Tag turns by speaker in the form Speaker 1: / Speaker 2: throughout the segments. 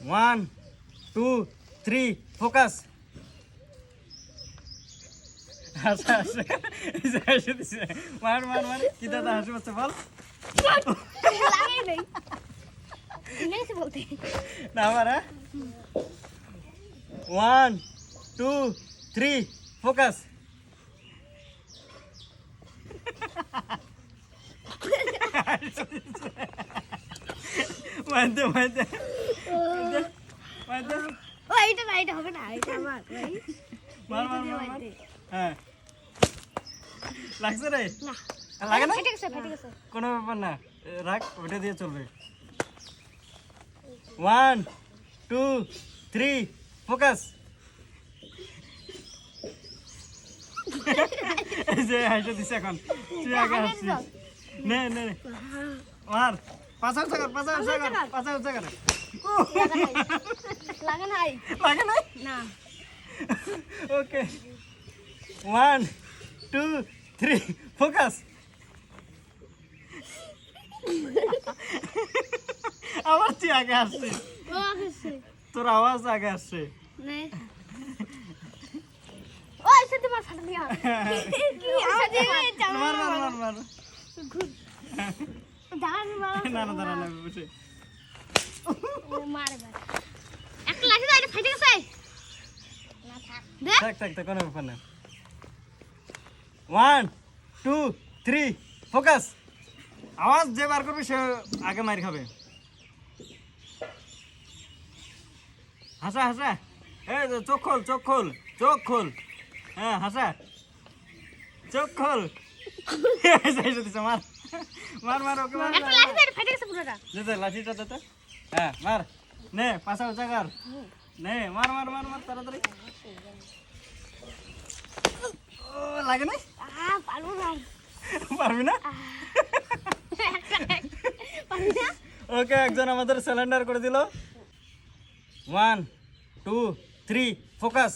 Speaker 1: One two three focus হাসা হাসা এই যে হাসি দিছে মার মার মার কি দাদা হাসি পাচ্ছে বল
Speaker 2: লাগাই নেই ইংলিশে বলতে
Speaker 1: না আমার হ্যাঁ ওয়ান টু থ্রি ফোকাস মানতে মানতে মানতে
Speaker 2: ও এইটা না এটা হবে না এটা আমার ভাই
Speaker 1: মার মার মার মার। হ্যাঁ। লাগছে রে?
Speaker 2: না।
Speaker 1: লাগে না?
Speaker 2: ফেটে গেছে ফেটে গেছে।
Speaker 1: কোনো ব্যাপার না রাখ ওটা দিয়ে চলবে। ওয়ান টু থ্রি ফোকাস যে হাইটা দিছে এখন। তুই আগে হাসছিস নে নে নে। মার। পাঁচাও চাকার পাঁচাও চাকার পাঁচাও চাকার
Speaker 2: লাগে নাই
Speaker 1: লাগে না
Speaker 2: না।
Speaker 1: Okay one two three focus আবার তুই আগে
Speaker 2: আগেছে
Speaker 1: তোর আওয়াজ আগে আসছে।
Speaker 2: নে।
Speaker 1: না না দাঁড়া না বসে।
Speaker 2: মারে মারে একটা লাঠি দাও এটা ফেটে গেছে না থাক
Speaker 1: থাক থাক, কোনো ব্যাপার না। ওয়ান টু থ্রি ফোকাস আওয়াজ যে বার করবে, সে আগে মার খাবে। হাসা হাসা। এই চোখ খোল চোখ খোল চোখ খোল। হ্যাঁ হাসা। চোখ খোল। মার। মার মার, ওকে মার যেতে লাঠিটা দিতে হ্যাঁ মার। নে পাশা উচাকার নে, মার মার মার মার, তাড়াতাড়ি। লাগে না।
Speaker 2: পারব না?
Speaker 1: পারবি না? ওকে একজন আমাদের সিলিন্ডার করে দিল। ওয়ান টু থ্রি ফোকাস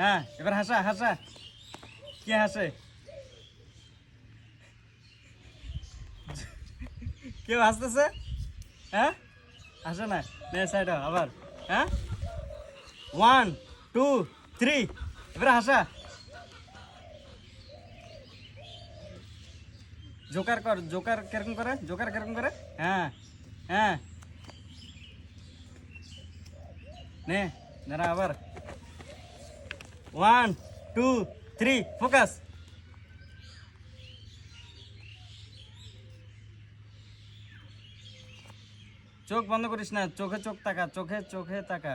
Speaker 1: হ্যাঁ এবার হাসা হাসা। কে হাসে? কেউ হাসতেছে? হ্যাঁ? হাসে না। নে সাইড আবার। হ্যাঁ? ওয়ান টু থ্রি এবার হাসা জোকার কর জোকার কীরকম করে জোকার কীরকম করে হ্যাঁ হ্যাঁ নে দাঁড়া আবার ওয়ান টু থ্রি ফোকাস চোখ বন্ধ করিস না চোখে চোখ তাকা চোখে চোখে তাকা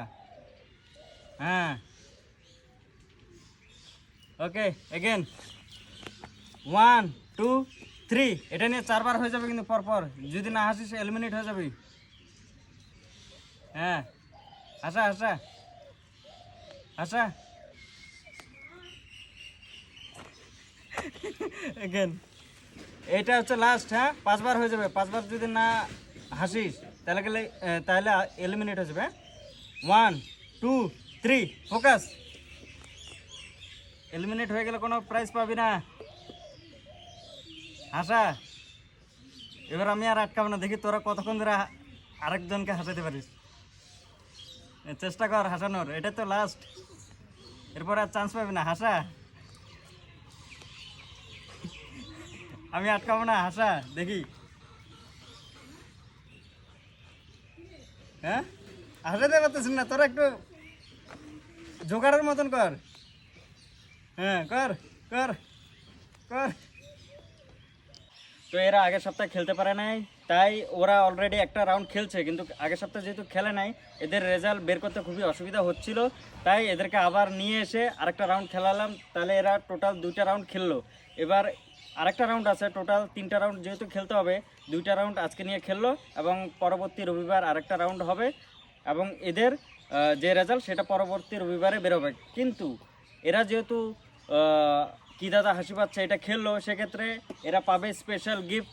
Speaker 1: হ্যাঁ okay again one two three এটা নিয়ে চারবার হয়ে যাবে কিন্তু পরপর। যদি না হাসিস এলিমিনেট হয়ে যাবে। হ্যাঁ। হাসা হাসা। হাসা। এগেন এটা হচ্ছে লাস্ট হ্যাঁ? পাঁচবার হয়ে যাবে। পাঁচবার যদি না হাসিস, তাহলে গেলে তাহলে এলিমিনেট হয়ে যাবে one two three focus eliminate হয়ে গেলে কোনো প্রাইজ পাবি না। হাসা এবার আমি আর আটকাবো না। দেখি তোরা কতক্ষণ ধরে আরেকজনকে হাসাতে পারিস। চেষ্টা কর হাসানোর এটা তো লাস্ট এরপর আর চান্স পাবি না। হাসা আমি আটকাবো না। হাসা দেখি। হ্যাঁ? হাসাতে পারতেছিস না। তোরা একটু জোগাড়ের মতন কর। হ্যাঁ কর কর কর। তো এরা আগের সপ্তাহে খেলতে পারে নাই, তাই ওরা অলরেডি একটা রাউন্ড খেলছে, কিন্তু আগের সপ্তাহে যেহেতু খেলে নাই, এদের রেজাল্ট বের করতে খুবই অসুবিধা হচ্ছিল, তাই এদেরকে আবার নিয়ে এসে আরেকটা রাউন্ড খেলালাম, তাহলে এরা টোটাল দুইটা রাউন্ড খেললো। এবার আরেকটা রাউন্ড আছে টোটাল তিনটা রাউন্ড যেহেতু খেলতে হবে, দুইটা রাউন্ড আজকে নিয়ে খেললো, এবং পরবর্তী রবিবার আরেকটা রাউন্ড হবে, এবং এদের যে রেজাল্ট সেটা পরবর্তী রবিবারে বেরোবে। কিন্তু এরা যেহেতু কি দাদা হাসি পাচ্ছে? এটা খেললো, সেক্ষেত্রে এরা পাবে স্পেশাল গিফট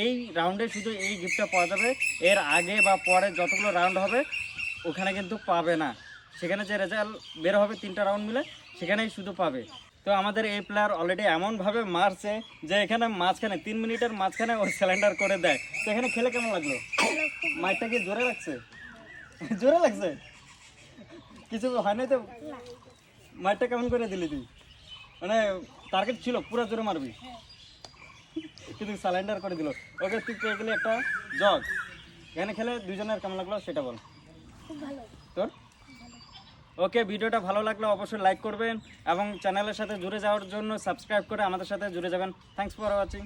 Speaker 1: এই রাউন্ডে শুধু এই গিফটটা পাওয়া যাবে। এর আগে বা পরে যতগুলো রাউন্ড হবে, ওখানে কিন্তু পাবে না। সেখানে যে রেজাল্ট বের হবে তিনটা রাউন্ড মিলে, সেখানেই শুধু পাবে। তো আমাদের এই প্লেয়ার অলরেডি এমনভাবে মারছে যে এখানে মাঝখানে, তিন মিনিটের মাঝখানে ও সিলিন্ডার করে দেয়। তো এখানে খেলে কেমন লাগল? মাইকটা কি জোরে রাখছে জোরে লাগছে? কিছু হয় নাই তো? মারটা কেমন করে দিলি তুই? মানে টার্গেট ছিল পুরা জোরে মারবি। কিন্তু স্যালেন্ডার করে দিল। ওকে তুই পেয়ে গেলি একটা জগ এখানে খেলে দুজনের কেমন লাগল সেটা বল। তোর? ওকে ভিডিওটা ভালো লাগলে অবশ্যই লাইক করবেন এবং চ্যানেলের সাথে জুড়ে যাওয়ার জন্য সাবস্ক্রাইব করে আমাদের সাথে জুড়ে যাবেন। Thanks for watching